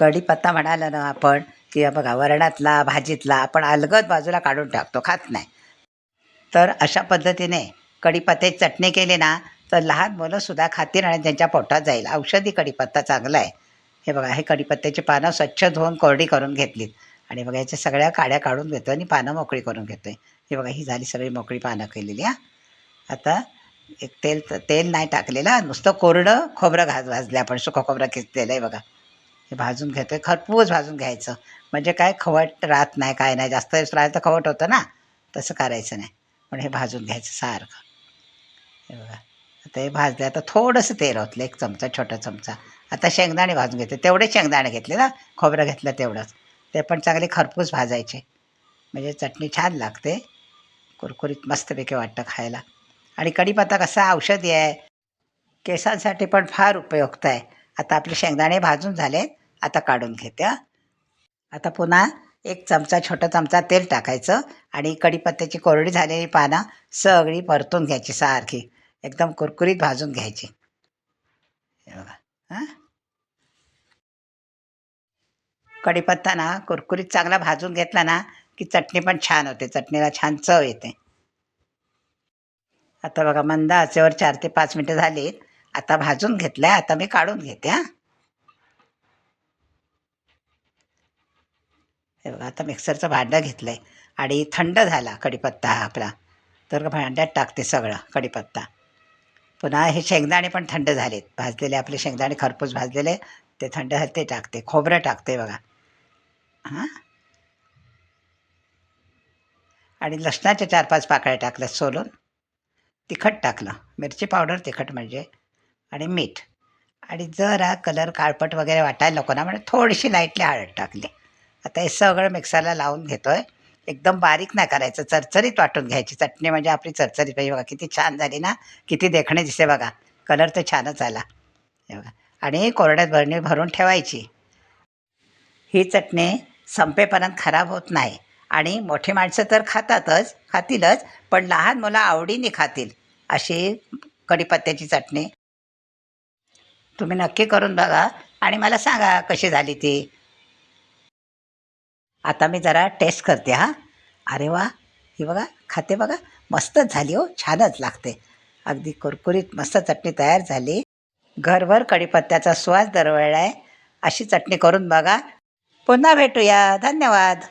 कढीपत्ता म्हणाला ना आपण की बघा वरणातला भाजीतला आपण अलगद बाजूला काढून टाकतो खात नाही. तर अशा पद्धतीने कढीपत्त्याची चटणी केली ना तर लहान मुलंसुद्धा खातील आणि त्यांच्या पोटात जाईल. औषधी कढीपत्ता चांगला आहे. हे बघा हे कढीपत्त्याची पानं स्वच्छ धुवून कोरडी करून घेतलीत. आणि बघा याच्या सगळ्या काड्या काढून घेतो आणि पानं मोकळी करून घेतो आहे हे बघा ही झाली सगळी मोकळी पानं केलेली हां. आता एक तेल तेल नाही टाकलेलं नुसतं कोरडं खोबरं घास भाजलं आपण सुखं खोबरं किसलेलं आहे बघा. हे भाजून घेतो आहे खरपूस भाजून घ्यायचं. म्हणजे काय खवट राहत नाही काय नाही. जास्त दिवस राहिलं तर खवट होतं ना? तसं करायचं नाही. पण हे भाजून घ्यायचं सारखं. हे बघा. आता हे भाजले आता थोडंसं तेल होतलं एक चमचा छोटा चमचा. आता शेंगदाणे भाजून घेते तेवढेच शेंगदाणे घेतले ना? खोबरं घेतलं तेवढंच. ते पण चांगले खरपूस भाजायचे. म्हणजे चटणी छान लागते. कुरकुरीत मस्तपैकी वाटतं खायला. आणि कढीपत्ता कसा औषधी आहे? केसांसाठी पण फार उपयुक्त आहे. आता आपले शेंगदाणे भाजून झाले आता काढून घेते आता पुन्हा एक चमचा छोटा चमचा तेल टाकायचं आणि कढीपत्त्याची कोरडी झालेली पानं सगळी परतून घ्यायची सारखी. एकदम कुरकुरीत भाजून घ्यायची. हे बघा हां. कढीपत्ता ना कुरकुरीत चांगला भाजून घेतला ना की चटणी पण छान होते चटणीला छान चव येते. आता बघा मंद आचेवर चार ते पाच मिनटं झाली. आता भाजून घेतलं आहे आता मी काढून घेते हां. हे बघा आता मिक्सरचं भांडं घेतलं आहे आणि थंड झाला कढीपत्ता हा आपला. तर भांड्यात टाकते सगळं कढीपत्ता. पुन्हा हे शेंगदाणे पण थंड झालेत. भाजलेले आपले शेंगदाणे खरपूस भाजलेले ते थंड झाले ते टाकते. खोबरं टाकते बघा. हां? आणि लसणाच्या चार पाच पाकळ्या टाकल्या सोलून. तिखट टाकलं. मिरची पावडर तिखट म्हणजे. आणि मीठ. आणि जरा कलर काळपट वगैरे वाटायला नको ना म्हणजे थोडीशी लाईटली हळद टाकली. आता हे सगळं मिक्सरला लावून घेतो आहे एकदम बारीक नाही करायचं चरचरीत वाटून घ्यायची. चटणी म्हणजे आपली चरचरीत. पाहिजे बघा किती छान झाली ना? किती देखणे दिसते बघा. कलर तर छानच आला. हे बघा. आणि कोरड्यात भरणी भरून ठेवायची. ही चटणी संपेपर्यंत खराब होत नाही. आणि मोठी माणसं तर खातातच खातीलच पण लहान मुलं आवडीने खातील अशी कढीपत्त्याची चटणी. तुम्ही नक्की करून बघा. आणि मला सांगा कशी झाली ती? आता मी जरा टेस्ट करते हां. अरे वा ही बघा खाते बघा. मस्तच झाली हो छानच लागते. अगदी कुरकुरीत मस्त चटणी तयार झाली. घरभर कढीपत्त्याचा सुवास दरवळला आहे अशी चटणी करून बघा. पुन्हा भेटूया. धन्यवाद.